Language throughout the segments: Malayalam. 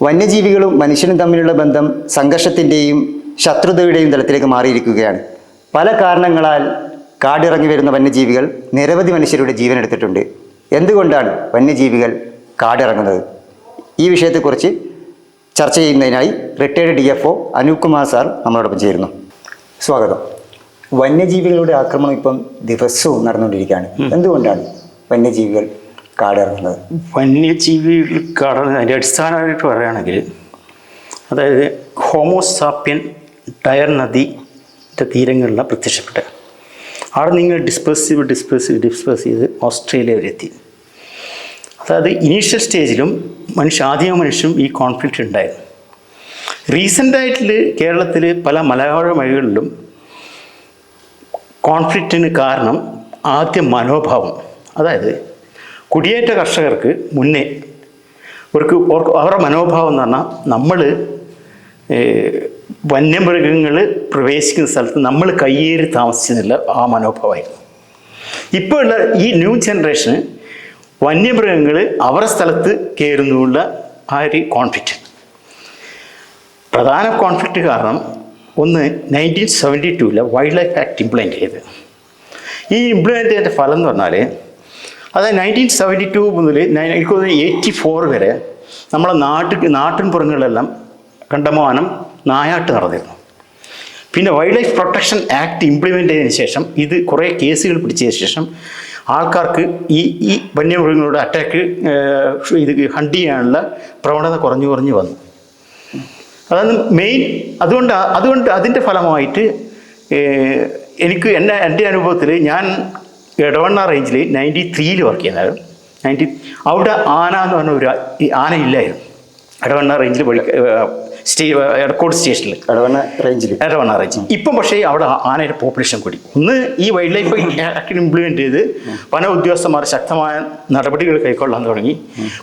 വന്യജീവികളും മനുഷ്യനും തമ്മിലുള്ള ബന്ധം സംഘർഷത്തിന്റെയും ശത്രുതയുടെയും തലത്തിലേക്ക് മാറിയിരിക്കുകയാണ്. പല കാരണങ്ങളാൽ കാടിറങ്ങി വരുന്ന വന്യജീവികൾ നിരവധി മനുഷ്യരുടെ ജീവൻ എടുത്തിട്ടുണ്ട്. എന്തുകൊണ്ടാണ് വന്യജീവികൾ കാടിറങ്ങുന്നത്? ഈ വിഷയത്തെക്കുറിച്ച് ചർച്ച ചെയ്യുന്നതിനായി retired D F O Anoop Kumar sir നമ്മളോടൊപ്പം ചേരുന്നു. സ്വാഗതം. വന്യജീവികളുടെ ആക്രമണം ഇപ്പം ദിവസവും നടന്നുകൊണ്ടിരിക്കുകയാണ്. എന്തുകൊണ്ടാണ് വന്യജീവികൾ കാടിറങ്ങുന്നത്. വന്യജീവികൾ കടന്ന് അതിന്റെ അടിസ്ഥാനമായിട്ട് പറയുകയാണെങ്കിൽ അതായത് ഹോമോസാപ്യൻ ടയർ നദിന്റെ തീരങ്ങളിലാണ് പ്രത്യക്ഷപ്പെട്ടത്. അവിടെ നിങ്ങൾ ഡിസ്പേസീവ് ഡിസ്പേസീവ് ഡിസ്പേഴ്സ് ചെയ്ത് ഓസ്ട്രേലിയ വരെ എത്തി. അതായത് ഇനീഷ്യൽ സ്റ്റേജിലും മനുഷ്യ ആദ്യ മനുഷ്യരും ഈ കോൺഫ്ലിക്റ്റ് ഉണ്ടായിരുന്നു. റീസെന്റായിട്ടിൽ കേരളത്തിൽ പല മലയാള മഴകളിലും കോൺഫ്ലിക്റ്റിന് കാരണം ആദ്യ മനോഭാവം അതായത് കുടിയേറ്റ കർഷകർക്ക് മുന്നേ അവർക്ക് അവരുടെ മനോഭാവം എന്ന് പറഞ്ഞാൽ നമ്മൾ വന്യമൃഗങ്ങൾ പ്രവേശിക്കുന്ന സ്ഥലത്ത് നമ്മൾ കയ്യേറി താമസിച്ചെന്നുള്ള ആ മനോഭാവമായിരുന്നു. ഇപ്പോൾ ഉള്ള ഈ ന്യൂ ജനറേഷന് വന്യമൃഗങ്ങൾ അവരുടെ സ്ഥലത്ത് കയറുന്നുള്ള ആ ഒരു കോൺഫ്ലിക്റ്റ് പ്രധാന കോൺഫ്ലിക്റ്റ് കാരണം ഒന്ന് നയന്റീൻ സെവന്റി ടൂവിലെ വൈൽഡ് ലൈഫ് ആക്ട് ഇംപ്ലിമെന്റ് ചെയ്ത് ഈ ഇംപ്ലിമെന്റ് ചെയ്തതിന്റെ ഫലം എന്ന് പറഞ്ഞാൽ അതായത് നയന്റീൻ സെവന്റി ടു മുതൽ എനിക്ക് തോന്നുന്നു എയ്റ്റി ഫോർ വരെ നമ്മളെ നാട്ടിൽ നാട്ടിൻ പുറങ്ങളിലെല്ലാം കണ്ടമാനം നായാട്ട് നടന്നിരുന്നു. പിന്നെ wild life protection act implement ചെയ്തതിന് ശേഷം ഇത് കുറേ കേസുകൾ പിടിച്ചതിന് ശേഷം ആൾക്കാർക്ക് ഈ ഈ വന്യമൃഗങ്ങളുടെ അറ്റാക്ക് ഇത് ഹണ്ട് ചെയ്യാനുള്ള പ്രവണത കുറഞ്ഞു കുറഞ്ഞു വന്നു. അതാണ് മെയിൻ അതുകൊണ്ട് അതുകൊണ്ട് അതിന്റെ ഫലമായിട്ട് എനിക്ക് എന്റെ എന്റെ അനുഭവത്തിൽ ഞാൻ എടവണ്ണ റേഞ്ചിൽ നയന്റി ത്രീയിൽ വർക്ക് ചെയ്യുന്നതായിരുന്നു നയന്റി അവിടെ ആന എന്ന് പറഞ്ഞ ഒരു ആന ഇല്ലായിരുന്നു. എടവണ്ണ റേഞ്ചിൽ വഴി സ്റ്റേ എടക്കോട് സ്റ്റേഷനിൽ എടവണ്ണ റേഞ്ചിൽ എടവണ്ണ റേഞ്ചിൽ ഇപ്പം പക്ഷേ അവിടെ ആനയുടെ പോപ്പുലേഷൻ കൂടി. ഒന്ന് ഈ വൈൽഡ് ലൈഫ് ആക്ട് ഇംപ്ലിമെന്റ് ചെയ്ത് വന ഉദ്യോഗസ്ഥന്മാർ ശക്തമായ നടപടികൾ കൈക്കൊള്ളാൻ തുടങ്ങി.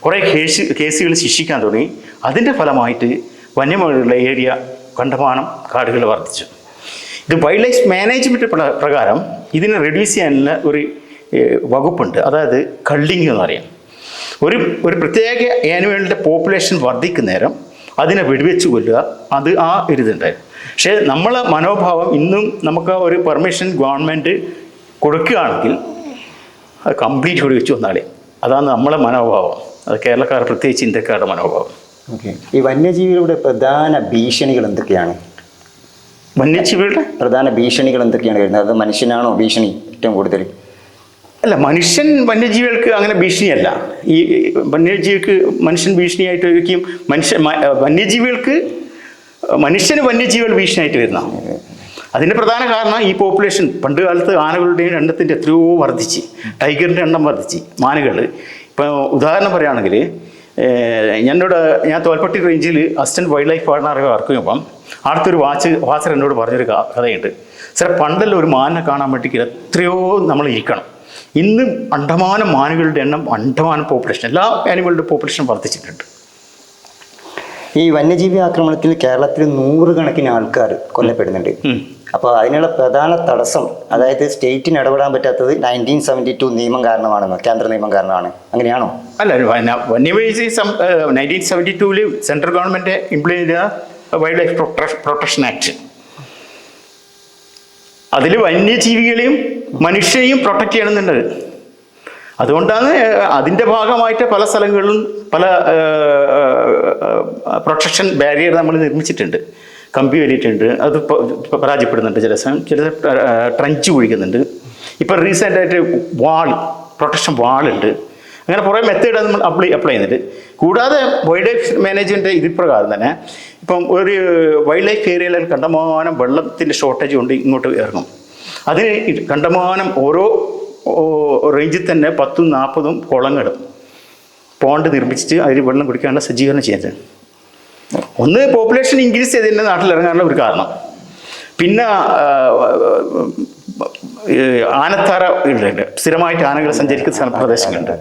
കുറേ കേസ് കേസുകൾ ശിക്ഷിക്കാൻ തുടങ്ങി. അതിന്റെ ഫലമായിട്ട് വന്യമൃഗങ്ങളുടെ ഏരിയ കണ്ടമാനം കാടുകൾ വർദ്ധിച്ചു. ഇത് വൈൽഡ് ലൈഫ് മാനേജ്മെന്റ് പ്രകാരം ഇതിനെ റെഡ്യൂസ് ചെയ്യാനുള്ള ഒരു വകുപ്പുണ്ട്. അതായത് കള്ളിങ് എന്ന് പറയാം. ഒരു ഒരു പ്രത്യേക ആനിമലിന്റെ പോപ്പുലേഷൻ വർദ്ധിക്കുന്നേരം അതിനെ വെടിവെച്ച് കൊല്ലുക അത് ആ ഒരു ഇതുണ്ടായിരുന്നു പക്ഷേ നമ്മളെ മനോഭാവം ഇന്നും നമുക്ക് ഒരു പെർമിഷൻ ഗവൺമെന്റ് കൊടുക്കുകയാണെങ്കിൽ അത് കംപ്ലീറ്റ് വെടിവെച്ച് വന്നാലേ അതാണ് നമ്മളെ മനോഭാവം. അത് കേരളക്കാർ പ്രത്യേകിച്ച് ഇന്ത്യക്കാരുടെ മനോഭാവം. ഓക്കെ ഈ വന്യജീവികളുടെ പ്രധാന ഭീഷണികൾ എന്തൊക്കെയാണ്? വന്യജീവികളുടെ പ്രധാന ഭീഷണികൾ എന്തൊക്കെയാണ് വരുന്നത്? അത് മനുഷ്യനാണോ ഭീഷണി ഏറ്റവും കൂടുതൽ? അല്ല മനുഷ്യൻ വന്യജീവികൾക്ക് അങ്ങനെ ഭീഷണിയല്ല. ഈ വന്യജീവിക്ക് മനുഷ്യൻ ഭീഷണിയായിട്ട് വയ്ക്കുകയും മനുഷ്യ വന്യജീവികൾക്ക് മനുഷ്യന് വന്യജീവികൾ ഭീഷണിയായിട്ട് വരുന്ന. അതിന്റെ പ്രധാന കാരണം ഈ പോപ്പുലേഷൻ പണ്ട് കാലത്ത് ആനകളുടെയും എണ്ണത്തിന്റെ എത്രയോ വർദ്ധിച്ച് ടൈഗറിന്റെ എണ്ണം വർദ്ധിച്ച് മാനുകൾ. ഇപ്പോൾ ഉദാഹരണം പറയുകയാണെങ്കിൽ ഞാനിവിടെ ഞാൻ തോൽപ്പട്ടി റേഞ്ചിൽ അസിസ്റ്റന്റ് വൈൽഡ് ലൈഫ് വാർഡനറെ വർക്ക് ചെയ്യുമ്പം അടുത്തൊരു വാച്ച് വാച്ചർ എന്നോട് പറഞ്ഞൊരു കഥയുണ്ട്. ചില പണ്ടല്ല ഒരു മാനിനെ കാണാൻ വേണ്ടി എത്രയോ നമ്മൾ ഇരിക്കണം. ഇന്ന് അണ്ടമാനം മാനുകളുടെ എണ്ണം അണ്ടമാനം പോപ്പുലേഷൻ എല്ലാ ആനിമലുടെ പോപ്പുലേഷൻ വർദ്ധിച്ചിട്ടുണ്ട്. ഈ വന്യജീവി ആക്രമണത്തിൽ കേരളത്തിൽ നൂറുകണക്കിന് ആൾക്കാർ കൊല്ലപ്പെടുന്നുണ്ട്. അപ്പോൾ അതിനുള്ള പ്രധാന തടസ്സം അതായത് സ്റ്റേറ്റിന് ഇടപെടാൻ പറ്റാത്തത് നയന്റീൻ സെവന്റി ടു നിയമം കാരണമാണെന്ന് കേന്ദ്ര നിയമം കാരണമാണ്. അങ്ങനെയാണോ? അല്ല വന- വന്യജീവി നയന്റീൻ സെവന്റി ടുവിൽ സെൻട്രൽ ഗവൺമെന്റ് ഇംപ്ലിമെന്റ് ചെയ്ത വൈൽഡ് ലൈഫ് പ്രൊട്ടക്ഷൻ ആക്ട് അതിൽ വന്യജീവികളെയും മനുഷ്യനെയും പ്രൊട്ടക്റ്റ് ചെയ്യണമെന്നുണ്ട് അതുകൊണ്ടാണ് അതിന്റെ ഭാഗമായിട്ട് പല സ്ഥലങ്ങളിലും പല പ്രൊട്ടക്ഷൻ ബാരിയർ നമ്മൾ നിർമ്മിച്ചിട്ടുണ്ട്. കമ്പി വലിയിട്ടുണ്ട്. അത് പരാജയപ്പെടുന്നുണ്ട് ചില സമയം ചില ട്രഞ്ച് കുഴിക്കുന്നുണ്ട്. ഇപ്പം റീസെന്റായിട്ട് വാൾ പ്രൊട്ടക്ഷൻ വാളുണ്ട്. അങ്ങനെ കുറേ മെത്തേഡ് നമ്മൾ അപ്ലൈ അപ്ലൈ ചെയ്യുന്നുണ്ട് കൂടാതെ വൈൽഡ് ലൈഫ് മാനേജ്മെന്റ് ഇത് പ്രകാരം തന്നെ ഇപ്പം ഒരു വൈൽഡ് ലൈഫ് ഏരിയയിൽ കണ്ടമാനം വെള്ളത്തിന്റെ ഷോർട്ടേജ് കൊണ്ട് ഇങ്ങോട്ട് ഇറങ്ങും. അതിന് കണ്ടമാനം ഓരോ റേഞ്ചിൽ തന്നെ പത്തും നാൽപ്പതും കുളങ്ങളും പോണ്ട് നിർമ്മിച്ചിട്ട് അതിൽ വെള്ളം കുടിക്കാനുള്ള സജ്ജീകരണം ചെയ്യുന്നത്. ഒന്ന് പോപ്പുലേഷൻ ഇൻക്രീസ് ചെയ്തതിന്റെ നാട്ടിലിറങ്ങാനുള്ള ഒരു കാരണം. പിന്നെ ആ, ഈ ആനത്താര ഉണ്ട് സ്ഥിരമായിട്ട് ആനകൾ സഞ്ചരിക്കുന്ന പ്രദേശങ്ങളുണ്ട്.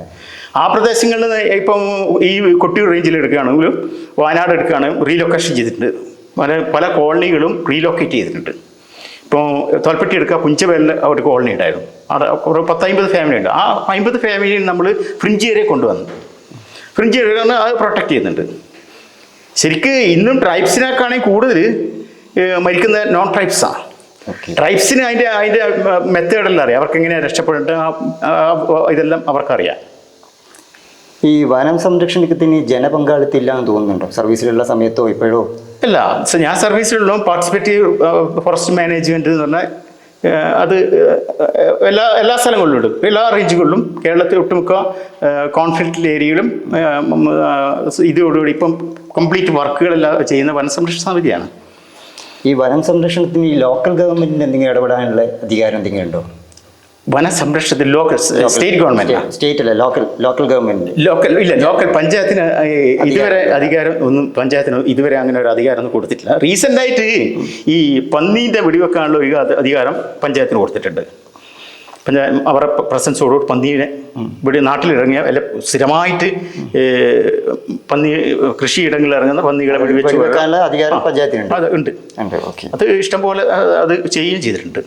ആ പ്രദേശങ്ങളിൽ ഇപ്പം ഈ കൊട്ടിയൂർ റേഞ്ചിൽ എടുക്കുകയാണെങ്കിലും വയനാട് എടുക്കുകയാണെങ്കിൽ റീലൊക്കേഷൻ ചെയ്തിട്ടുണ്ട്. പല പല കോളനികളും റീലൊക്കേറ്റ് ചെയ്തിട്ടുണ്ട്. ഇപ്പോൾ തോൽപ്പെട്ടി എടുക്കുക പുഞ്ചവേലിൽ ഒരു കോളനി ഉണ്ടായിരുന്നു. അവിടെ ഒരു പത്തമ്പത് ഫാമിലി ഉണ്ട്. ആ അമ്പത് ഫാമിലിയിൽ നമ്മൾ ഫ്രിഞ്ച് ഏരിയ കൊണ്ടുവന്നു. ഫ്രിഞ്ച് ഏരിയ അത് പ്രൊട്ടക്റ്റ് ചെയ്യുന്നുണ്ട്. ശരിക്ക് ഇന്നും ട്രൈബ്സിനേക്കാണെങ്കിൽ കൂടുതൽ മരിക്കുന്ന നോൺ ട്രൈബ്സാണ് ട്രൈബ്സിന് അതിന്റെ അതിന്റെ മെത്തേഡെല്ലാം അറിയാം. അവർക്ക് എങ്ങനെയാണ് രക്ഷപ്പെടേണ്ടത് ഇതെല്ലാം അവർക്കറിയാം. ഈ വനം സംരക്ഷണത്തിന് ജനപങ്കാളിത്തം ഇല്ലാന്ന് തോന്നുന്നുണ്ടോ? സർവീസിലുള്ള സമയത്തോ ഇപ്പോഴോ? ഇല്ല. ഞാൻ സർവീസിലുള്ള പാർട്ടിസിപ്പേറ്റീവ് ഫോറസ്റ്റ് മാനേജ്മെന്റ് എന്ന് പറഞ്ഞാൽ അത് എല്ലാ എല്ലാ സ്ഥലങ്ങളിലും ഉണ്ട് എല്ലാ റേഞ്ചുകളിലും. കേരളത്തിൽ ഒട്ടുമിക്ക കോൺഫ്ലിക്റ്റ് ഏരിയയിലും ഇതോടുകൂടി ഇപ്പം കംപ്ലീറ്റ് വർക്കുകളെല്ലാം ചെയ്യുന്ന വനസംരക്ഷണ സമിതിയാണ്. ഈ വനം സംരക്ഷണത്തിന് ഈ ലോക്കൽ ഗവൺമെന്റിന് എന്തെങ്കിലും ഇടപെടാനുള്ള അധികാരം എന്തെങ്കിലും ഉണ്ടോ? വനസംരക്ഷണത്തിൽ ലോക്കൽ സ്റ്റേറ്റ് ഗവൺമെന്റ് സ്റ്റേറ്റ് അല്ല ലോക്കൽ ലോക്കൽ ഗവൺമെന്റ് ലോക്കൽ ഇല്ല ലോക്കൽ പഞ്ചായത്തിന് ഇതുവരെ അധികാരം ഒന്നും പഞ്ചായത്തിന് ഇതുവരെ അങ്ങനെ ഒരു അധികാരം ഒന്നും കൊടുത്തിട്ടില്ല. റീസെന്റ് ആയിട്ട് ഈ പന്നീന്റെ വെടിവെക്കാനുള്ള ഒരു അധ- അധികാരം പഞ്ചായത്തിന് കൊടുത്തിട്ടുണ്ട്. പഞ്ചായ അവരുടെ പ്രസൻസോടുകൂടി പന്നീനെ ഇവിടെ നാട്ടിലിറങ്ങിയ അല്ല സ്ഥിരമായിട്ട് പന്നി കൃഷിയിടങ്ങളിൽ ഇറങ്ങുന്ന പന്നികളെ വെടിവെച്ച് അധികാരം പഞ്ചായത്തിനുണ്ട്. അത് ഉണ്ട്. അത് ഇഷ്ടംപോലെ അത് ചെയ്യുകയും ചെയ്തിട്ടുണ്ട്.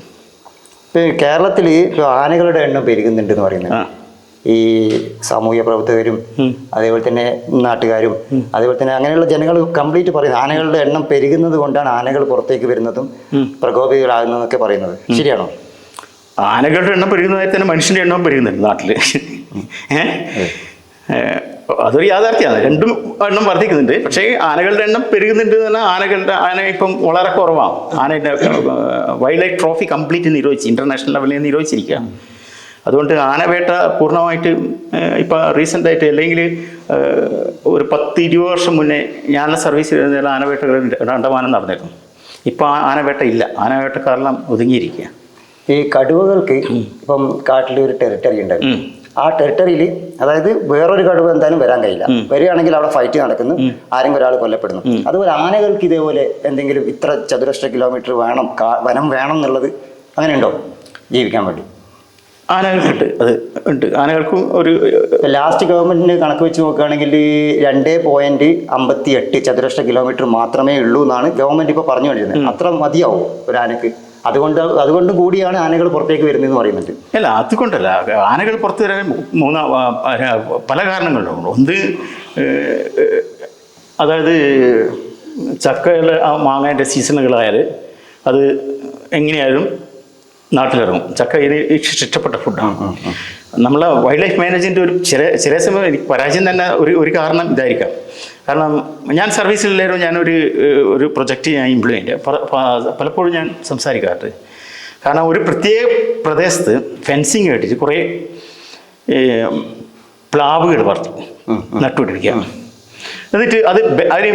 കേരളത്തിൽ ആനകളുടെ എണ്ണം പെരുകുന്നുണ്ട് എന്ന് പറയുന്നത് ഈ സാമൂഹ്യ പ്രവർത്തകരും അതേപോലെ തന്നെ നാട്ടുകാരും അതേപോലെ തന്നെ അങ്ങനെയുള്ള ജനങ്ങൾ കംപ്ലീറ്റ് പറയുന്നത്. ആനകളുടെ എണ്ണം പെരുകുന്നത് കൊണ്ടാണ് ആനകൾ പുറത്തേക്ക് വരുന്നതും പ്രകോപിതരാകുന്നതൊക്കെ പറയുന്നത്. ശരിയാണോ? ആനകളുടെ എണ്ണം പെരുകുന്നതായി തന്നെ മനുഷ്യന്റെ എണ്ണം പെരുകുന്നുണ്ട് നാട്ടിൽ അതൊരു യാഥാർത്ഥ്യമാണ്. രണ്ടും എണ്ണം വർദ്ധിക്കുന്നുണ്ട്. പക്ഷേ ആനകളുടെ എണ്ണം പെരുകുന്നുണ്ട് എന്ന് പറഞ്ഞാൽ ആനകളുടെ ആന ഇപ്പം വളരെ കുറവാണ്. ആനയുടെ വൈൽഡ് ലൈഫ് ട്രോഫി കംപ്ലീറ്റ് നിരോധിച്ച് ഇന്റർനാഷണൽ ലെവലിൽ നിരോധിച്ചിരിക്കുക. അതുകൊണ്ട് ആനവേട്ട പൂർണമായിട്ട് ഇപ്പം റീസെന്റായിട്ട് അല്ലെങ്കിൽ ഒരു പത്ത് ഇരുപത് വർഷം മുന്നേ ഞാൻ സർവീസിൽ ഇരുന്ന ആനവേട്ടകൾ അണ്ടമാനം നടന്നിരുന്നു. ഇപ്പം ആ ആനവേട്ട ഇല്ല. ആനവേട്ടക്കാരെല്ലാം ഒതുങ്ങിയിരിക്കുക. ഈ കടുവകൾക്ക് ഇപ്പം കാട്ടിലൊരു ടെറിട്ടറി ഉണ്ട് ആ ടെറിട്ടറിയിൽ അതായത് വേറൊരു കടുവ എന്തായാലും വരാൻ കഴിയില്ല. വരികയാണെങ്കിൽ അവിടെ ഫൈറ്റ് നടക്കുന്നു. ആരെങ്കിലും ഒരാൾ കൊല്ലപ്പെടുന്നു. അതുപോലെ ആനകൾക്ക് ഇതേപോലെ എന്തെങ്കിലും ഇത്ര ചതുരശ്ര കിലോമീറ്റർ വേണം വനം വേണം എന്നുള്ളത് അങ്ങനെ ഉണ്ടോ ജീവിക്കാൻ വേണ്ടി. ആനകൾക്കുണ്ട്. അത് ഉണ്ട്. ആനകൾക്കും ഒരു ലാസ്റ്റ് ഗവൺമെന്റിന് കണക്ക് വെച്ച് നോക്കുകയാണെങ്കിൽ രണ്ട് പോയിന്റ് അമ്പത്തി എട്ട് ചതുരശ്ര കിലോമീറ്റർ മാത്രമേ ഉള്ളൂ എന്നാണ് ഗവൺമെന്റ് ഇപ്പോൾ പറഞ്ഞുകൊണ്ടിരുന്നത്. അത്ര മതിയാവും ഒരു ആനക്ക്. അതുകൊണ്ട് അതുകൊണ്ടും കൂടിയാണ് ആനകൾ പുറത്തേക്ക് വരുന്നതെന്ന് പറയുന്നത്. അല്ല അതുകൊണ്ടല്ല. ആനകൾ പുറത്തു വരാൻ മൂന്ന പല കാരണങ്ങളുണ്ട്. ഒന്ന് അതായത് ചക്കയുടെ ആ മാങ്ങേന്റെ സീസണുകളായാൽ അത് എങ്ങനെയായാലും നാട്ടിലിറങ്ങും. ചക്ക ഇത് ഇഷ്ടപ്പെട്ട ഫുഡാണ് നമ്മളെ വൈൽഡ് ലൈഫ് മാനേജ്മെന്റ് ഒരു ചില ചില സമയം പരാജയം തന്നെ ഒരു ഒരു കാരണം ഇതായിരിക്കാം. കാരണം ഞാൻ സർവീസിലായിരുന്നു ഞാനൊരു ഒരു പ്രൊജക്റ്റ് ഞാൻ ഇംപ്ലിമെന്റ് പലപ്പോഴും ഞാൻ സംസാരിക്കാറുണ്ട്. കാരണം ഒരു പ്രത്യേക പ്രദേശത്ത് ഫെൻസിങ് കെട്ടിച്ച് കുറേ പ്ലാവുകൾ പറഞ്ഞു നട്ടുപിടിപ്പിക്കുക എന്നിട്ട് അത് അതിന്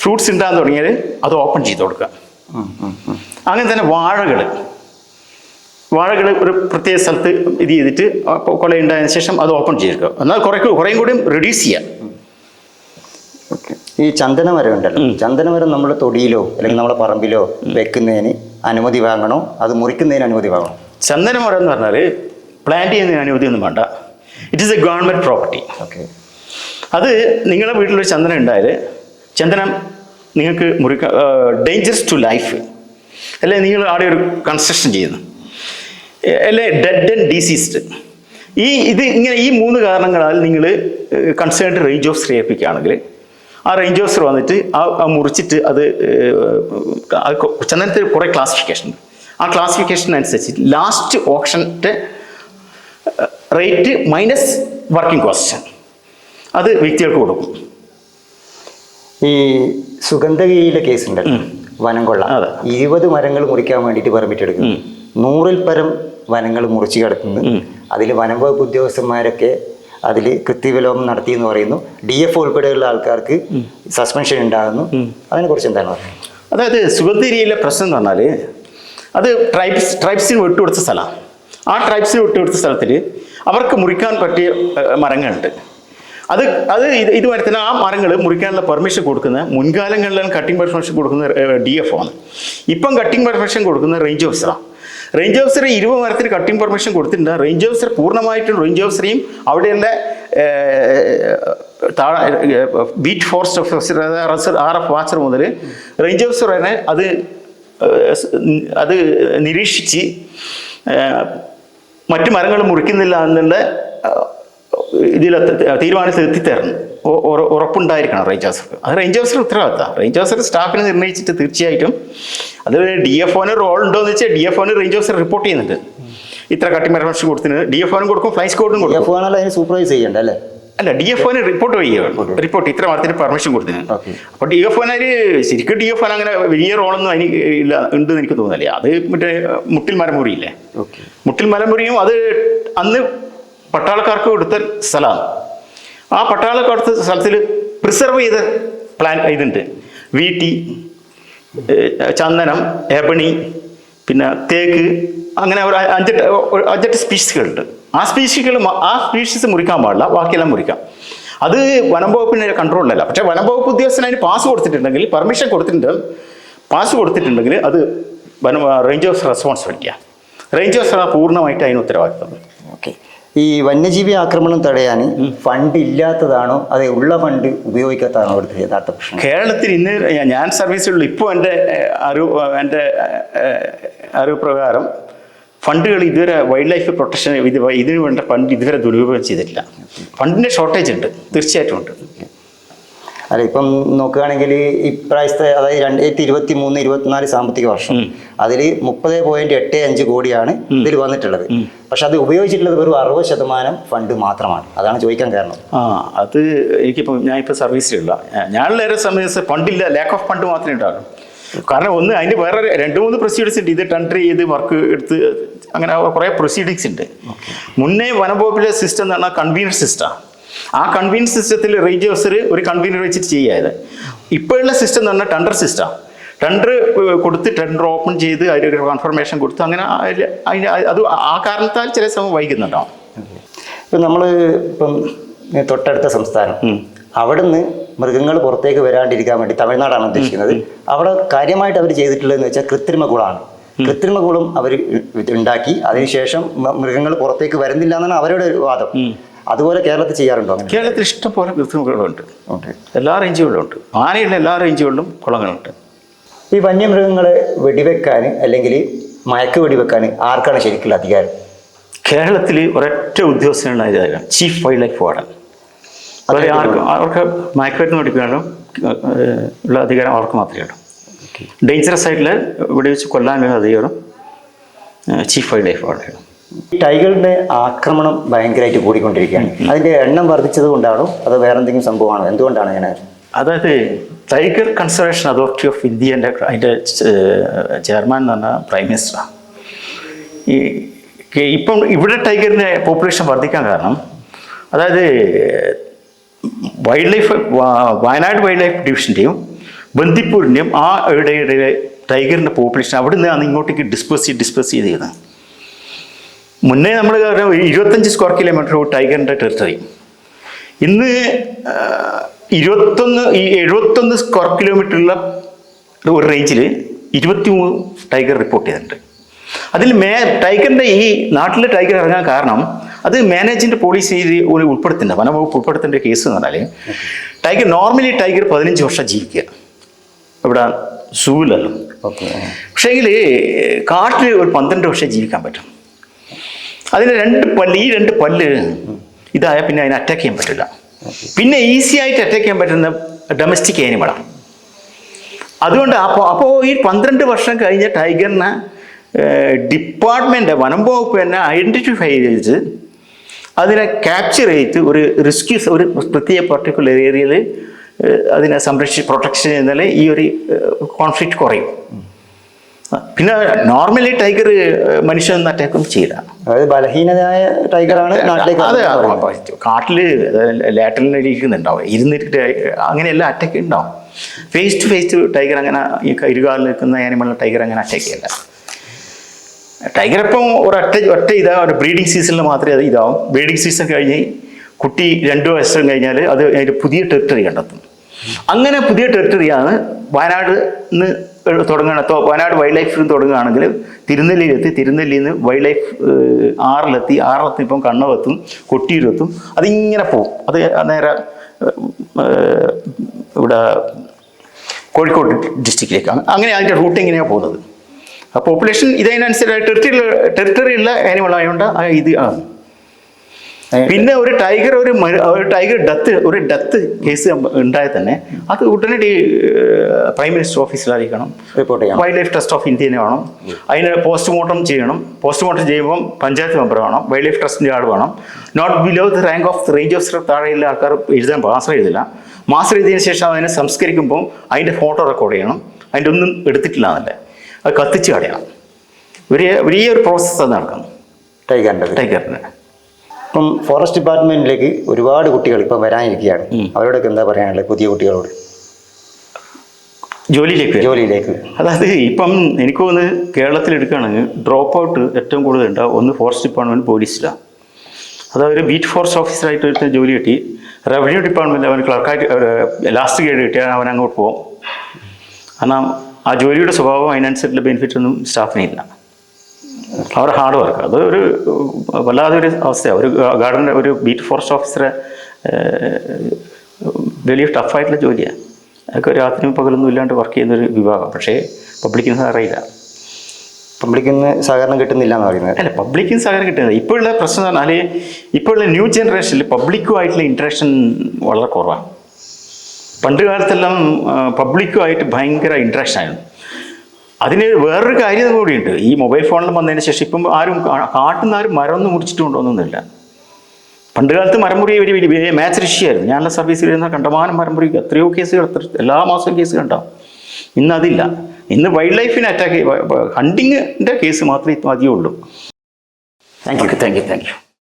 ഫ്രൂട്ട്സ് ഉണ്ടാകാൻ തുടങ്ങിയാൽ അത് ഓപ്പൺ ചെയ്ത് കൊടുക്കുക. അങ്ങനെ തന്നെ വാഴകൾ. വാഴകൾ ഒരു പ്രത്യേക സ്ഥലത്ത് ഇത് ചെയ്തിട്ട് കൊല ഉണ്ടായതിനു ശേഷം അത് ഓപ്പൺ ചെയ്തെടുക്കുക. എന്നാൽ കുറേ കുറേയും കൂടി റിഡ്യൂസ് ചെയ്യാം ഈ ചന്ദനമരം ഉണ്ടല്ലോ ചന്ദനമരം നമ്മുടെ തൊടിയിലോ അല്ലെങ്കിൽ നമ്മുടെ പറമ്പിലോ വെക്കുന്നതിന് അനുമതി വാങ്ങണോ? അത് മുറിക്കുന്നതിന് അനുമതി വാങ്ങണോ? ചന്ദനമരം എന്ന് പറഞ്ഞാൽ പ്ലാന്റ് ചെയ്യുന്നതിന് അനുമതി ഒന്നും വേണ്ട. It is a government property okay അത് നിങ്ങളുടെ വീട്ടിലൊരു ചന്ദനം ഉണ്ടായാൽ ചന്ദനം നിങ്ങൾക്ക് മുറിക്ക ഡേഞ്ചറസ് ടു ലൈഫ് അല്ലെ നിങ്ങൾ അവിടെ ഒരു കൺസ്ട്രക്ഷൻ ചെയ്യുന്നു. അല്ലെ ഡെഡ് ആൻഡ് ഡിസീസ്ഡ് ഈ ഇത് ഇങ്ങനെ ഈ മൂന്ന് കാരണങ്ങളാൽ നിങ്ങൾ കൺസേൺഡ് റേഞ്ച് ഓഫ് ഏൽപ്പിക്കുകയാണെങ്കിൽ ആ റേഞ്ച് ഓഫീസർ വന്നിട്ട് ആ മുറിച്ചിട്ട് അത് ചന്ദനത്തിൽ കുറേ ക്ലാസിഫിക്കേഷൻ ഉണ്ട്. ആ ക്ലാസിഫിക്കേഷൻ അനുസരിച്ച് ലാസ്റ്റ് ഓപ്ഷന്റെ റേറ്റ് മൈനസ് വർക്കിംഗ് കോസ്റ്റ് അത് വ്യക്തികൾക്ക് കൊടുക്കും. ഈ സുഗന്ധഗിരിയിലെ കേസ് ഉണ്ടല്ലോ. വനം കൊള്ള. ഇരുപത് മരങ്ങൾ മുറിക്കാൻ വേണ്ടിയിട്ട് പെർമിറ്റ് എടുക്കുന്നു. നൂറിൽ പരം വനങ്ങൾ മുറിച്ചു കിടക്കുന്നു അതിൽ വനം വകുപ്പ് ഉദ്യോഗസ്ഥന്മാരൊക്കെ അതിൽ കൃത്യവിലോപം നടത്തി എന്ന് പറയുന്നു. ഡി എഫ് ഉൾപ്പെടെയുള്ള ആൾക്കാർക്ക് സസ്പെൻഷൻ ഉണ്ടാകുന്നു. അതിനെക്കുറിച്ച് എന്താണ് പറയുന്നത്? അതായത് സുഗന്ധിരിയിലെ പ്രശ്നം എന്ന് പറഞ്ഞാൽ അത് ട്രൈബ്സ് ട്രൈബ്സിന് വിട്ടുകൊടുത്ത സ്ഥലമാണ് ആ ട്രൈബ്സിന് വിട്ടുകൊടുത്ത സ്ഥലത്തിൽ അവർക്ക് മുറിക്കാൻ പറ്റിയ മരങ്ങളുണ്ട്. അത് അത് ഇത് ഇതുവരെ തന്നെ ആ മരങ്ങൾ മുറിക്കാനുള്ള പെർമിഷൻ കൊടുക്കുന്ന മുൻകാലങ്ങളിലാണ് കട്ടിംഗ് പെർമിഷൻ കൊടുക്കുന്ന ഡി എഫ് ആണ്. ഇപ്പം കട്ടിംഗ് പെർമിഷൻ കൊടുക്കുന്ന റേഞ്ച് ഓഫീസറാണ് റേഞ്ച് ഓഫീസർ ഇരുപത് മരത്തിന് കട്ടിംഗ് പെർമിഷൻ കൊടുത്തിട്ടുണ്ട്. റേഞ്ച് ഓഫീസർ പൂർണമായിട്ടും റേഞ്ച് ഓഫീസറെയും അവിടെയുള്ള beat forest officer R F watcher മുതൽ റേഞ്ച് ഓഫീസർ തന്നെ അത് അത് നിരീക്ഷിച്ച് മറ്റു മരങ്ങൾ മുറിക്കുന്നില്ല എന്നുള്ള ഇതിൽ തീരുമാനത്തിൽ എത്തിത്തരണം ഉറപ്പുണ്ടായിരിക്കണം റേഞ്ച് ഓഫീസർ അത് റേഞ്ച് ഓഫീസർ ഉത്തരവാദിത്തം. റേഞ്ച് ഓഫീസർ സ്റ്റാഫിനെ നിർണയിച്ചിട്ട് തീർച്ചയായിട്ടും അത് ഡി എഫ് ഒന് റോൾ ഉണ്ടോ എന്ന് വെച്ചാൽ ഡി എഫ് ഒന് റേഞ്ച് ഓഫീസർ റിപ്പോർട്ട് ചെയ്യുന്നുണ്ട്. ഇത്ര കട്ടി പെർമിഷൻ കൊടുത്തിന് ഡി എഫ് ഒനും കൊടുക്കും ഫ്ലൈ സ്കോഡിനും കൊടുക്കും. അതിന് സൂപ്പർവൈസ് ചെയ്യണ്ട അല്ലേ? അല്ല ഡി എഫ് ഒന് റിപ്പോർട്ട് ചെയ്യുക റിപ്പോർട്ട് ഇത്ര മാത്രത്തിന് പെർമിഷൻ കൊടുത്തിന്. അപ്പോൾ ഡി എഫ് ഒന് ശരിക്കും ഡി എഫ് ഒൻ അങ്ങനെ വലിയ റോളൊന്നും അതിന് ഇല്ല ഉണ്ടെന്ന് എനിക്ക് തോന്നുന്നില്ല. അത് മറ്റേ മുട്ടിൽ മരം മുറിയില്ലേ മുട്ടിൽ മലമുറിയും അത് അന്ന് പട്ടാളക്കാർക്ക് കൊടുത്ത സ്ഥലമാണ്. ആ പട്ടാളക്കാർക്ക് കൊടുത്ത സ്ഥലത്തിൽ പ്രിസർവ് ചെയ്ത പ്ലാൻ ഇതുണ്ട്. വീട്ടി ചന്ദനം എബണി പിന്നെ തേക്ക് അങ്ങനെ ഒരു അഞ്ചെട്ട് അഞ്ചെട്ട് സ്പീഷീസുകളുണ്ട് ആ സ്പീഷീസുകൾ ആ സ്പീഷീസ് മുറിക്കാൻ പാടില്ല ബാക്കിയെല്ലാം മുറിക്കാം. അത് വനം വകുപ്പിന്റെ കൺട്രോളിലല്ല പക്ഷേ വനം വകുപ്പ് ഉദ്യോഗസ്ഥന് അതിന് പാസ് കൊടുത്തിട്ടുണ്ടെങ്കിൽ പെർമിഷൻ കൊടുത്തിട്ടുണ്ട് പാസ് കൊടുത്തിട്ടുണ്ടെങ്കിൽ അത് വനം റേഞ്ച് ഓഫ് റെസ്പോൺസിബിലിറ്റിയാണ് റേഞ്ച് ഓഫ് പൂർണമായിട്ട് അതിന് ഉത്തരവാദിത്തം ഓക്കെ ഈ വന്യജീവി ആക്രമണം തടയാൻ ഫണ്ട് ഇല്ലാത്തതാണോ? അതെ ഉള്ള ഫണ്ട് ഉപയോഗിക്കാത്തതാണോ അവിടുത്തെ യഥാർത്ഥ പ്രശ്നം? കേരളത്തിൽ ഇന്ന് ഞാൻ- ഞാൻ സർവീസിലുള്ള. ഇപ്പോൾ എന്റെ അറിവ് എന്റെ അറിവ് പ്രകാരം ഫണ്ടുകൾ ഇതുവരെ വൈൽഡ് ലൈഫ് പ്രൊട്ടക്ഷൻ ഇത് ഇതിനു വേണ്ട ഫണ്ട് ഇതുവരെ ദുരുപയോഗം ചെയ്തിട്ടില്ല. ഫണ്ടിന്റെ ഷോർട്ടേജ് ഉണ്ട്. തീർച്ചയായിട്ടും ഉണ്ട്. അല്ല ഇപ്പം നോക്കുകയാണെങ്കിൽ ഇപ്രാവശ്യത്തെ അതായത് രണ്ടായിരത്തി ഇരുപത്തി മൂന്ന് ഇരുപത്തിനാല് സാമ്പത്തിക വർഷം അതിൽ മുപ്പത് പോയിന്റ് എട്ട് അഞ്ച് കോടിയാണ് ഇതിൽ വന്നിട്ടുള്ളത്. പക്ഷെ അത് ഉപയോഗിച്ചിട്ടുള്ളത് വെറും അറുപത് ശതമാനം ഫണ്ട് മാത്രമാണ്. അതാണ് ചോദിക്കാൻ കാരണം. ആ അത് എനിക്കിപ്പോൾ ഞാൻ ഇപ്പോൾ സർവീസിലുള്ള ഞാനുള്ളവരെ സംബന്ധിച്ച് ഫണ്ടില്ല ലാക്ക് ഓഫ് ഫണ്ട് മാത്രമേ ഉണ്ടാവുള്ളൂ. കാരണം ഒന്ന് അതിന് വേറെ രണ്ട് മൂന്ന് പ്രൊസീഡിങ്സ് ഉണ്ട്. ഇത് ടെൻഡർ ചെയ്ത് വർക്ക് എടുത്ത് അങ്ങനെ കുറേ പ്രൊസീഡിങ്സ് ഉണ്ട്. മുന്നേ വനംവകുപ്പിലെ സിസ്റ്റം എന്ന് പറഞ്ഞാൽ കൺവീനർ സിസ്റ്റമാണ് ആ കൺവീനർ സിസ്റ്റത്തിൽ ഓഫീസർ ഒരു കൺവീനർ വെച്ചിട്ട് ചെയ്യാത് ഇപ്പോഴുള്ള സിസ്റ്റം എന്ന് പറഞ്ഞാൽ ടെൻഡർ സിസ്റ്റമാണ് ടെൻഡർ കൊടുത്ത് ടെൻഡർ ഓപ്പൺ ചെയ്ത് അതിലൊരു കൺഫർമേഷൻ കൊടുത്ത് അങ്ങനെ അതിന് അത് ആ കാരണത്താൽ ചില സമയം വൈകുന്നുണ്ടാവും. ഇപ്പം നമ്മൾ ഇപ്പം തൊട്ടടുത്ത സംസ്ഥാനം. അവിടുന്ന് മൃഗങ്ങൾ പുറത്തേക്ക് വരാണ്ടിരിക്കാൻ വേണ്ടി തമിഴ്നാടാണ് ഉദ്ദേശിക്കുന്നത്. അവിടെ കാര്യമായിട്ട് അവർ ചെയ്തിട്ടുള്ളതെന്ന് വെച്ചാൽ കൃത്രിമ കുളമാണ് കൃത്രിമ കുളം അവർ ഉണ്ടാക്കി. അതിനുശേഷം മൃഗങ്ങൾ പുറത്തേക്ക് വരുന്നില്ല എന്നാണ് അവരുടെ ഒരു വാദം. അതുപോലെ കേരളത്തിൽ ചെയ്യാറുണ്ടോ? കേരളത്തിൽ ഇഷ്ടംപോലെ ഓക്കെ. എല്ലാ റേഞ്ചുകളിലും ഉണ്ട്. ആനയുള്ള എല്ലാ റേഞ്ചുകളിലും കുളങ്ങളുണ്ട്. ഈ വന്യമൃഗങ്ങളെ വെടിവെക്കാൻ അല്ലെങ്കിൽ മയക്ക് വെടിവെക്കാൻ ആർക്കാണ് ശരിക്കുള്ള അധികാരം? കേരളത്തിൽ ഒരൊറ്റ ഉദ്യോഗസ്ഥനുള്ള അധികാരം ചീഫ് വൈൽഡ് ലൈഫ് വാർഡൻ അവരെ ആർക്കും അവർക്ക് മയക്കുമരുന്ന് വെടിപ്പിക്കാനും ഉള്ള അധികാരം അവർക്ക് മാത്രമേ ഉള്ളൂ. ഡേഞ്ചറസ് ആയിട്ടുള്ള വെടിവെച്ച് വെച്ച് കൊല്ലാനുള്ള അധികാരം ചീഫ് വൈൽഡ് ലൈഫ് വാർഡൻ ഈ ടൈഗറിന്റെ ആക്രമണം ഭയങ്കരമായിട്ട് കൂടിക്കൊണ്ടിരിക്കുകയാണ്. അതിന്റെ എണ്ണം വർദ്ധിച്ചത് കൊണ്ടാണോ? അതോ വേറെ എന്തെങ്കിലും സംഭവമാണോ? എന്തുകൊണ്ടാണ് ഞാൻ അതായത് ടൈഗർ കൺസർവേഷൻ അതോറിറ്റി ഓഫ് ഇന്ത്യന്റെ അതിന്റെ ചെയർമാൻ എന്ന് പറഞ്ഞാൽ പ്രൈം മിനിസ്റ്ററാണ് ഈ ഇപ്പം ഇവിടെ ടൈഗറിന്റെ പോപ്പുലേഷൻ വർദ്ധിക്കാൻ കാരണം അതായത് wild life Wayanad wild life ഡിവിഷന്റെയും ബന്ദിപ്പൂരിന്റെയും ആ ഇടയിലെ ടൈഗറിന്റെ പോപ്പുലേഷൻ അവിടെ നിന്നാണ് ഇങ്ങോട്ടേക്ക് ഡിസ്പേഴ്സ് ചെയ്ത് ഡിസ്പേഴ്സ് ചെയ്ത് ചെയ്യുന്നത്. മുന്നേ നമ്മൾ ഇരുപത്തഞ്ച് സ്ക്വയർ കിലോമീറ്റർ ടൈഗറിന്റെ ടെറിട്ടറി ഇന്ന് ഇരുപത്തൊന്ന് ഈ എഴുപത്തൊന്ന് സ്ക്വയർ കിലോമീറ്ററുള്ള ഒരു റേഞ്ചിൽ ഇരുപത്തി മൂന്ന് ടൈഗർ റിപ്പോർട്ട് ചെയ്തിട്ടുണ്ട്. അതിൽ മേ ടൈഗറിന്റെ ഈ നാട്ടിലെ ടൈഗർ ഇറങ്ങാൻ കാരണം അത് മാനേജിന്റെ പോളിസി ഒരു ഉൾപ്പെടുത്തേണ്ട വനംവകുപ്പ് ഉൾപ്പെടുത്തേണ്ട കേസ് എന്ന് പറഞ്ഞാൽ ടൈഗർ നോർമലി ടൈഗർ പതിനഞ്ച് വർഷം ജീവിക്കുക. ഇവിടെ സൂവിലല്ലോ. ഓക്കെ പക്ഷേങ്കിൽ കാട്ടിൽ ഒരു പന്ത്രണ്ട് വർഷം ജീവിക്കാൻ പറ്റും. അതിന് രണ്ട് പല്ല് ഈ രണ്ട് പല്ല് ഇതായ പിന്നെ അതിനെ അറ്റാക്ക് ചെയ്യാൻ പറ്റില്ല. പിന്നെ ഈസി ആയിട്ട് അറ്റാക്ക് ചെയ്യാൻ പറ്റുന്ന ഡൊമസ്റ്റിക് ആനിമളാണ് അതുകൊണ്ട് അപ്പോൾ അപ്പോൾ ഈ പന്ത്രണ്ട് വർഷം കഴിഞ്ഞ ടൈഗറിനെ ഡിപ്പാർട്ട്മെന്റ് വനം വകുപ്പ് തന്നെ ഐഡന്റിഫൈ ചെയ്ത് അതിനെ ക്യാപ്ചർ ചെയ്ത് ഒരു റിസ്ക്യൂ ഒരു പ്രത്യേക പർട്ടിക്കുലർ ഏരിയയിൽ അതിനെ സംരക്ഷി പ്രൊട്ടക്ഷൻ ചെയ്യുന്നതിൽ ഈ ഒരു കോൺഫ്ലിക്റ്റ് കുറയും. പിന്നെ നോർമലി ടൈഗർ മനുഷ്യൻ അറ്റാക്കും ചെയ്ത. അതായത് ബലഹീനതയായ ടൈഗറാണ് നാട്ടിലേക്ക് അതെ കാട്ടിൽ കാട്ടിൽ ഇരുന്നിട്ട് അങ്ങനെയെല്ലാം അറ്റാക്ക് ഉണ്ടാവും. ഫേസ് ടു ഫേസ് ടൈഗർ അങ്ങനെ ഈ ഇരുകാലിൽ നിൽക്കുന്ന ആനിമൽ ടൈഗർ അങ്ങനെ അറ്റാക്ക് ചെയ്യില്ല ടൈഗർ ഇപ്പം ഒരു ഒറ്റ ഇതാ ഒരു ബ്രീഡിംഗ് സീസണിൽ മാത്രമേ അത് ഇതാവും. ബ്രീഡിംഗ് സീസൺ കഴിഞ്ഞ് കുട്ടി രണ്ട് വയസ്സും കഴിഞ്ഞാൽ അത് അതിന്റെ പുതിയ ടെറിട്ടറി കണ്ടെത്തും. അങ്ങനെ പുതിയ ടെറിട്ടറിയാണ് വയനാട് നിന്ന് തുടങ്ങുകയാണ്. വയനാട് വൈൽഡ് ലൈഫ് തുടങ്ങുകയാണെങ്കിൽ തിരുനെല്ലിയിലെത്തി. തിരുനെല്ലിയിൽ നിന്ന് വൈൽഡ് ലൈഫ് ആറിലെത്തി. ആറിലെത്തി ഇപ്പം കണ്ണവെത്തും കൊട്ടിയൂരെത്തും. അതിങ്ങനെ പോകും അത് നേരെ ഇവിടെ കോഴിക്കോട് ഡിസ്ട്രിക്റ്റിലേക്ക് അങ്ങനെ അതിന്റെ റൂട്ട് എങ്ങനെയാണ് പോകുന്നത്. പോപ്പുലേഷൻ ഇതിനനുസരിച്ച് ടെറിട്ടറി ടെറിട്ടറിയുള്ള ആനിമൽ ആയതുകൊണ്ട് ഇത് ആണ്. പിന്നെ ഒരു ടൈഗർ ഒരു ഒരു ടൈഗർ ഡെത്ത് ഒരു ഡെത്ത് കേസ് ഉണ്ടായാൽ തന്നെ അത് ഉടനെ പ്രൈം മിനിസ്റ്റർ ഓഫീസിൽ അറിയിക്കണം റിപ്പോർട്ട് ചെയ്യണം. വൈൽഡ് ലൈഫ് ട്രസ്റ്റ് ഓഫ് ഇന്ത്യനെ വേണം. അതിന് പോസ്റ്റ്മോർട്ടം ചെയ്യണം. പോസ്റ്റ്മോർട്ടം ചെയ്യുമ്പോൾ പഞ്ചായത്ത് മെമ്പർ വേണം. വൈൽഡ് ലൈഫ് ട്രസ്റ്റിന്റെ ആൾ വേണം. Not below the rank of range officer താഴെയുള്ള ആൾക്കാർ എഴുതാൻ മാസം എഴുതില്ല. മാസം എഴുതിയതിന് ശേഷം അതിനെ സംസ്കരിക്കുമ്പോൾ അതിന്റെ ഫോട്ടോ റെക്കോർഡ് ചെയ്യണം. അതിന്റെ ഒന്നും എടുത്തിട്ടില്ല എന്നല്ലേ. അത് കത്തിച്ച് കളയണം. വലിയ വലിയൊരു പ്രോസസ്സാണ് നടക്കുന്നത് ടൈഗറിന്റെ ടൈഗറിന് ഇപ്പം ഫോറസ്റ്റ് ഡിപ്പാർട്ട്മെന്റിലേക്ക് ഒരുപാട് കുട്ടികൾ ഇപ്പം വരാനിരിക്കുകയാണ്. അവരോടൊക്കെ എന്താ പറയാനുള്ളത് പുതിയ കുട്ടികളോട്? ജോലിയിലേക്ക്. ജോലിയിലേക്ക്. അതായത് ഇപ്പം എനിക്ക് തോന്നുന്നത് കേരളത്തിൽ എടുക്കുകയാണെങ്കിൽ ഡ്രോപ്പ് ഔട്ട് ഏറ്റവും കൂടുതൽ ഉണ്ടാവും ഒന്ന് ഫോറസ്റ്റ് ഡിപ്പാർട്ട്മെന്റ് പോലീസിലാണ് അതായത് ഒരു ബീറ്റ് ഫോറസ്റ്റ് ഓഫീസറായിട്ട് ഒരു ജോലി കിട്ടി. റവന്യൂ ഡിപ്പാർട്ട്മെന്റ് അവൻ ക്ലർക്കായിട്ട് ലാസ്റ്റ് ഗ്രേഡ് കിട്ടിയാൽ അവൻ അങ്ങോട്ട് പോകും കാരണം ആ ജോലിയുടെ സ്വഭാവം അതിനനുസരിച്ചുള്ള ബെനിഫിറ്റ് ഒന്നും സ്റ്റാഫിനില്ല അവരുടെ ഹാർഡ് വർക്ക് അത് ഒരു വല്ലാതെ ഒരു അവസ്ഥയാണ് ഒരു ഗാർഡന്റെ ഒരു ബീറ്റ് ഫോറസ്റ്റ് ഓഫീസറെ വലിയ ടഫായിട്ടുള്ള ജോലിയാണ് അതൊക്കെ രാത്രിയും പകലൊന്നും ഇല്ലാണ്ട് വർക്ക് ചെയ്യുന്നൊരു വിഭാഗം. പക്ഷേ പബ്ലിക്കിന് അറിയില്ല പബ്ലിക്കിന് സഹകരണം കിട്ടുന്നില്ല എന്ന് പറയുന്നത്? അല്ല പബ്ലിക്കിന് സഹകരണം കിട്ടുന്നില്ല. ഇപ്പോഴുള്ള പ്രശ്നം എന്ന് പറഞ്ഞാൽ ഇപ്പോഴുള്ള ന്യൂ ജനറേഷനിൽ പബ്ലിക്കുമായിട്ടുള്ള ഇൻട്രാക്ഷൻ വളരെ കുറവാണ് പണ്ട് കാലത്തെല്ലാം പബ്ലിക്കുമായിട്ട് ഭയങ്കര ഇൻട്രാക്ഷൻ ആയിരുന്നു. അതിന് വേറൊരു കാര്യം കൂടിയുണ്ട്. ഈ മൊബൈൽ ഫോണിൽ വന്നതിന് ശേഷം ഇപ്പം ആരും കാട്ടുന്ന ആരും മരം ഒന്നും മുറിച്ചിട്ട് കൊണ്ടുവന്നൊന്നുമില്ല പണ്ട് കാലത്ത് മരം മുറി ഒരു വലിയ മാച്ച് ഋഷിയായിരുന്നു. ഞാനുള്ള സർവീസിൽ ഇരുന്ന കണ്ടമാനം മരം മുറിക്കുക. എത്രയോ കേസുകൾ എത്ര എല്ലാ മാസവും കേസ് കണ്ടാവും ഇന്ന് അതില്ല. ഇന്ന് വൈൽഡ് ലൈഫിനെ അറ്റാക്ക് ഹണ്ടിങ്ങിന്റെ കേസ് മാത്രമേ മതിയുള്ളൂ thank you thank you thank you